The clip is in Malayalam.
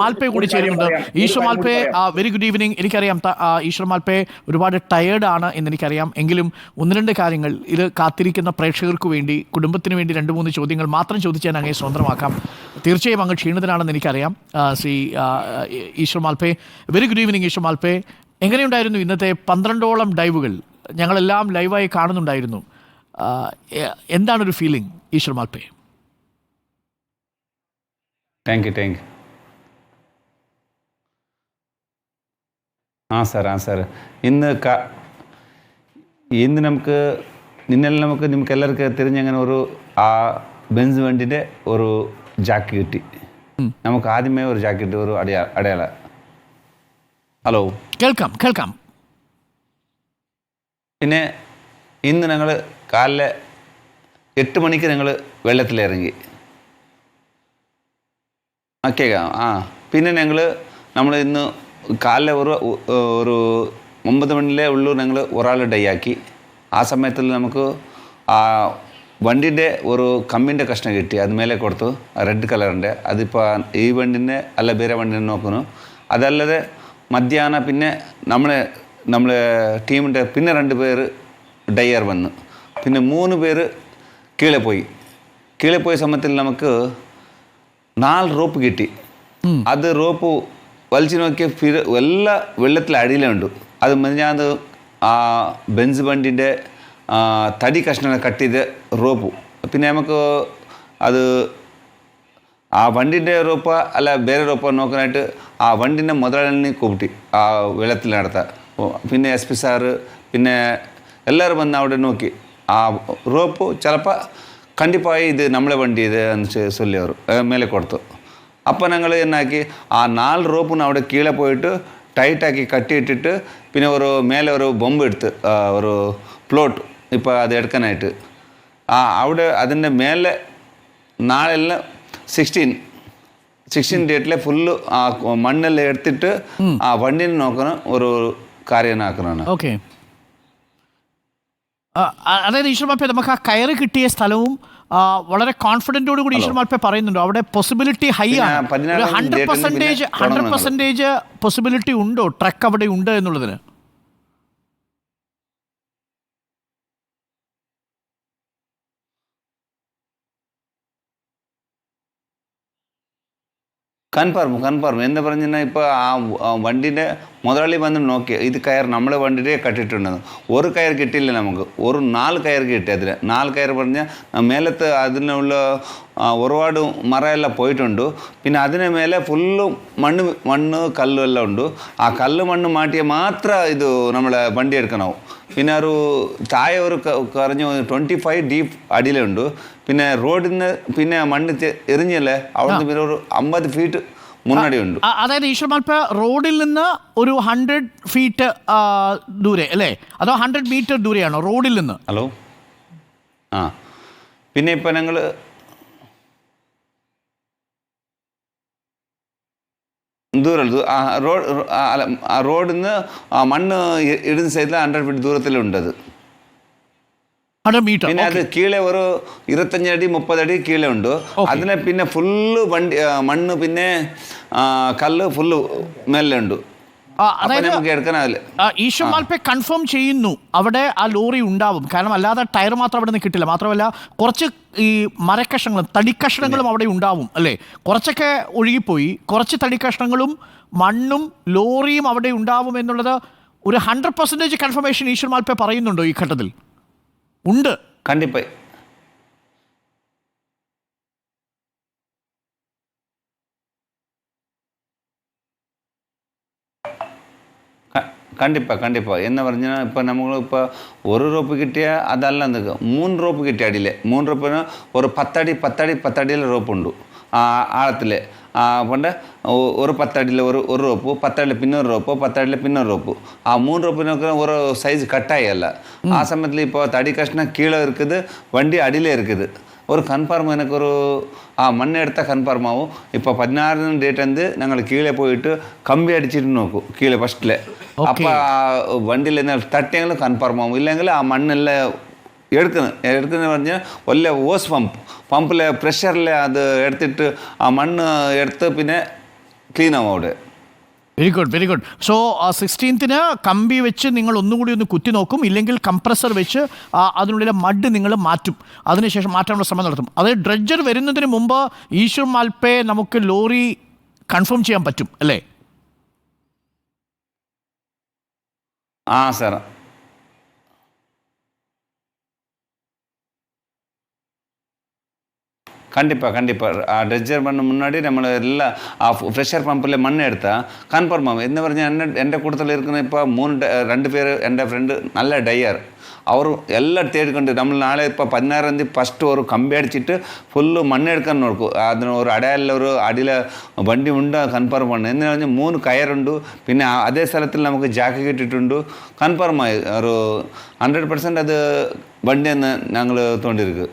മാൽപേ കൂടി ചേരുന്നുണ്ട്. Eshwar Malpe very good evening എനിക്കറിയാം ഈശ്വർ മാൽപേ ഒരുപാട് ടയേർഡ് ആണ് എന്ന് എനിക്കറിയാം എങ്കിലും ഒന്ന് രണ്ട് കാര്യങ്ങൾ ഇത് കാത്തിരിക്കുന്ന പ്രേക്ഷകർക്ക് വേണ്ടി കുടുംബത്തിന് വേണ്ടി രണ്ട് മൂന്ന് ചോദ്യങ്ങൾ മാത്രം ചോദിച്ചാൽ അങ്ങനെ സ്വന്തമാക്കാം. തീർച്ചയായും അങ്ങ് ക്ഷീണിതനാണെന്ന് എനിക്കറിയാം. Shri Eshwar Malpe very good evening Eshwar Malpe എങ്ങനെയുണ്ടായിരുന്നു ഇന്നത്തെ പന്ത്രണ്ടോളം ഡൈവുകൾ ഞങ്ങളെല്ലാം ലൈവായി കാണുന്നുണ്ടായിരുന്നു. എന്താണൊരു feeling Eshwar Malpe thank you thank you ആ സാർ ആ സാർ. ഇന്ന് ക ഇന്ന് നമുക്ക് നിന്നെല്ലാം നമുക്ക് നിങ്ങൾക്ക് എല്ലാവർക്കും തിരിഞ്ഞങ്ങനെ ഒരു ആ ബെൻസ് വണ്ടിന്റെ ഒരു ജാക്ക് കിട്ടി. നമുക്ക് ആദ്യമേ ഒരു ജാക്കറ്റ് ഒരു അടയാ അടയാള. ഹലോ. കേൾക്കാം കേൾക്കാം. പിന്നെ ഇന്ന് ഞങ്ങൾ കാലിലെ എട്ട് മണിക്ക് ഞങ്ങൾ വെള്ളത്തിലിറങ്ങി ആ കേൾക്കാം. ആ പിന്നെ ഞങ്ങൾ നമ്മൾ ഇന്ന് കാലിലെ ഒരു ഒരു ഒമ്പത് മണിലേ ഉള്ളൂ ഞങ്ങൾ ഒരാൾ ഡൈ ആക്കി. ആ സമയത്തിൽ നമുക്ക് ആ വണ്ടിന്റെ ഒരു കമ്പിന്റെ കഷ്ണം കിട്ടി. അത് മേലെ കൊടുത്തു. റെഡ് കളറിന്റെ അതിപ്പോൾ ഈ വണ്ടിന്റെ അല്ല വേറെ വണ്ടിനെ നോക്കുന്നു. അതല്ലാതെ മധ്യാഹ്ന പിന്നെ നമ്മളെ നമ്മളെ ടീമിന്റെ പിന്നെ രണ്ട് പേര് ഡയർ വന്നു. പിന്നെ മൂന്ന് പേര് കീഴെ പോയി. കീഴെ പോയ സമയത്തിൽ നമുക്ക് നാല് റോപ്പ് കിട്ടി. അത് റോപ്പ് വലിച്ചു നോക്കിയ ഫിര എല്ലാ വെള്ളത്തിൽ അടിയിലുണ്ട് അത് മെഞ്ഞാന്ന് ആ ബെൻസ് വണ്ടിന്റെ തടി കഷ്ണങ്ങൾ കട്ട് ചെയ്ത് റോപ്പ്. പിന്നെ നമുക്ക് അത് ആ വണ്ടിന്റെ റോപ്പ അല്ല വേറെ റോപ്പ നോക്കാനായിട്ട് ആ വണ്ടിന്റെ മുതലാളിനെ കൂപ്പിട്ടി ആ വെള്ളത്തിൽ നടത്താൻ. പിന്നെ എസ് പി സാറ് പിന്നെ എല്ലാവരും വന്ന് അവിടെ നോക്കി. ആ റോപ്പ് ചിലപ്പോൾ കണ്ടിപ്പായി ഇത് നമ്മളെ വണ്ടി ഇത് എന്ന് ചൊല്ലി അവർ മേലെ കൊടുത്തു. അപ്പോൾ ഞങ്ങൾ എന്നാക്കി ആ നാല് റോപ്പിന് അവിടെ കീഴെ പോയിട്ട് ടൈറ്റാക്കി കട്ടിയിട്ടിട്ട് പിന്നെ ഒരു മേലെ ഒരു ബൊമ്പ് എടുത്ത് ഒരു പ്ലോട്ട് ഇപ്പോൾ അത് എടുക്കാനായിട്ട്. ആ അവിടെ അതിന്റെ മേലെ നാളെല്ലാം സിക്സ്റ്റീൻ സിക്സ്റ്റീൻ ഡേറ്റിലെ ഫുള്ള് ആ മണ്ണെല്ലാം എടുത്തിട്ട് ആ വണ്ടിനെ നോക്കണം ഒരു കാര്യം ആക്കണമാണ് ഓക്കെ അതായത് ഈശ്വർ നമുക്ക് ആ കയറ് കിട്ടിയ സ്ഥലവും വളരെ കോൺഫിഡന്റോട് കൂടി ഈശ്വർ മാൽപ്പെ പറയുന്നുണ്ട്. അവിടെ പോസിബിലിറ്റി ഹൈ ആണ്. Hundred percentage hundred. Percentage possibility ഉണ്ടോ? ട്രക്ക് അവിടെ ഉണ്ട് എന്നുള്ളതിന്. കൺഫേം കൺഫേം എന്ന് പറഞ്ഞാൽ ഇപ്പോൾ ആ ആ വണ്ടിന്റെ മുതലാളി വന്ന് നോക്കി ഇത് കയർ നമ്മൾ വണ്ടിയുടെ കട്ടിട്ടുണ്ടെന്ന് ഒരു കയർ കിട്ടിയില്ല നമുക്ക്. ഒരു നാല് കയർ കിട്ടി അതിൽ നാല് കയർ പറഞ്ഞാൽ മേലത്ത് അതിനുള്ള ഒരുപാട് മറയെല്ലാം പോയിട്ടുണ്ട്. പിന്നെ അതിന് മേലെ ഫുള്ളും മണ്ണ് മണ്ണ് കല്ലും എല്ലാം ഉണ്ട്. ആ കല്ല് മണ്ണ് മാറ്റിയ മാത്രം ഇത് നമ്മളെ വണ്ടി എടുക്കണം പിന്നെ ഒരു താഴെ ഒരു കുറഞ്ഞ ട്വന്റി ഫൈവ് ഡീപ്പ് അടിയിലുണ്ട്. പിന്നെ റോഡിൽ നിന്ന് പിന്നെ മണ്ണ് എറിഞ്ഞല്ലേ? അവിടുന്ന് പിന്നെ ഒരു അമ്പത് ഫീറ്റ് മുന്നടി ഉണ്ട് അതായത് ഈശ്വർ മാൽപ്പ റോഡിൽ നിന്ന് ഒരു ഹൺഡ്രഡ് ഫീറ്റ് ദൂരെ അല്ലേ? അതോ ഹൺഡ്രഡ് മീറ്റർ ദൂരെയാണോ? റോഡിൽ നിന്ന്. ഹലോ ആ. പിന്നെ ഇപ്പം ഞങ്ങൾ ആ റോഡിൽ നിന്ന് മണ്ണ് ഇടുന്ന സൈഡിൽ ഹൺഡ്രഡ് ഫീറ്റ് ഹൺഡ്രഡ് മീറ്റർ പിന്നെ അത് കീഴെ ഒരു ഇരുപത്തഞ്ചടി മുപ്പതടി കീഴെ ഉണ്ട് അതിനെ പിന്നെ ഫുള്ള് വണ്ടി മണ്ണ് പിന്നെ കല്ല് ഫുള്ള് മെല്ലുണ്ട്. ഈശോ മാൽപ്പെ കൺഫേം ചെയ്യുന്നു. അവിടെ ആ ലോറി ഉണ്ടാവും. കാരണം അല്ലാതെ ടയർ മാത്രം അവിടെ നിന്ന് കിട്ടില്ല. മാത്രമല്ല കുറച്ച് ഈ മരക്കഷ്ണങ്ങളും തടിക്കഷ്ണങ്ങളും അവിടെ ഉണ്ടാവും അല്ലേ? കുറച്ചൊക്കെ ഒഴുകിപ്പോയി. കുറച്ച് തടിക്കഷ്ണങ്ങളും മണ്ണും ലോറിയും അവിടെ ഉണ്ടാവും എന്നുള്ളത് ഒരു hundred percentage confirmation Eshwar Malpe പറയുന്നുണ്ടോ ഈ ഘട്ടത്തിൽ? ഉണ്ട്. കണ്ടിപ്പായി. கண்டிப்பாக கண்டிப்பாக என்ன வரைஞ்சினா இப்போ நம்மளும் இப்போ ஒரு ரோப்பு ரோப்புக்கிட்டே அதெல்லாம் இருந்துக்கு மூணு ரோப்பு கிட்டே அடியில். மூணு ரோப்புனா ஒரு பத்தடி பத்தடி பத்தடியில் ரோப்பு உண்டு. ஆழத்தில். பண்ட ஒரு பத்தடியில் ஒரு ஒரு ரோப்பு பத்தடியில் பின்னொரு ரோப்பு பத்தடியில் பின்னொரு ரோப்பு. ஆ மூணு ரோப்பு நோக்கிற ஒரு சைஸ் கட்டாயல்ல. ஆ சமயத்தில் இப்போ தடி கஷ்டம் கீழே இருக்குது வண்டி அடியிலே இருக்குது. ஒரு கன்ஃபார்ம் எனக்கு ஒரு ആ മണ്ണ് എടുത്താൽ കൺഫർം ആവും ഇപ്പോൾ പതിനാറിന് ഡേറ്റ് എന്ത് ഞങ്ങൾ കീഴെ പോയിട്ട് കമ്പി അടിച്ചിട്ട് നോക്കും കീഴെ ഫസ്റ്റിലെ അപ്പോൾ ആ വണ്ടിയിൽ തട്ടിയെങ്കിലും കൺഫർം ആവും ഇല്ലെങ്കിൽ ആ മണ്ണെല്ലാം എടുക്കുന്നത് എടുക്കുന്ന പറഞ്ഞാൽ വലിയ ഓസ് പമ്പ് പമ്പിലെ പ്രഷറിൽ അത് എടുത്തിട്ട് ആ മണ്ണ് എടുത്ത് പിന്നെ ക്ലീൻ ആവും അവിടെ very good very good so സിക്സ്റ്റീൻത്തിന് കമ്പി വെച്ച് നിങ്ങൾ ഒന്നുകൂടി ഒന്ന് കുത്തി നോക്കും. ഇല്ലെങ്കിൽ കംപ്രസർ വെച്ച് അതിനുള്ളിലെ മഡ് നിങ്ങൾ മാറ്റും. അതിനുശേഷം മാറ്റാനുള്ള ശ്രമം നടത്തും. അതായത് ഡ്രഡ്ജർ വരുന്നതിന് മുമ്പ് ഈശ്വർ മാൽപ്പയെ നമുക്ക് ലോറി കൺഫേം ചെയ്യാൻ പറ്റും അല്ലേ? ആ സാർ கண்டிப்பாக கண்டிப்பாக ட்ரெஜர் பண்ண முன்னாடி നമ്മൾ എല്ലാ ആ ഫ്രഷർ പമ്പിലെ മണ്ണ് എടുത്താൽ കൺഫേം ആവും എന്ന് പറഞ്ഞാൽ എന്നെ എൻ്റെ കൂട്ടത്തിൽ ഇരിക്കുന്ന ഇപ്പോൾ മൂന്ന് ഡ- രണ്ട് പേര് എൻ്റെ ഫ്രണ്ട് നല്ല ഡയർ അവർ എല്ലാം തേടിക്കൊണ്ട് നമ്മൾ നാളെ ഇപ്പോൾ പതിനാറാം തീയതി ഫസ്റ്റ് ഒരു കമ്പി അടിച്ചിട്ട് ഫുള്ള് മണ്ണെടുക്കാൻ നോക്കും അതിന് ഒരു അടയാളിൽ ഒരു അടിയിൽ വണ്ടി ഉണ്ട് കൺഫേം பண்ணு എന്ന് പറഞ്ഞാൽ മൂന്ന് കയറുണ്ട് പിന്നെ ആ- അതേ സ്ഥലത്തിൽ നമുക്ക് ജാക്ക് കിട്ടിയിട്ടുണ്ട് കൺഫേം ആയി ഒരു ഹൺഡ്രഡ് പെർസെൻറ്റ് അത് വണ്ടിയെന്ന് ഞങ്ങൾ തോണ്ടിയിരിക്കും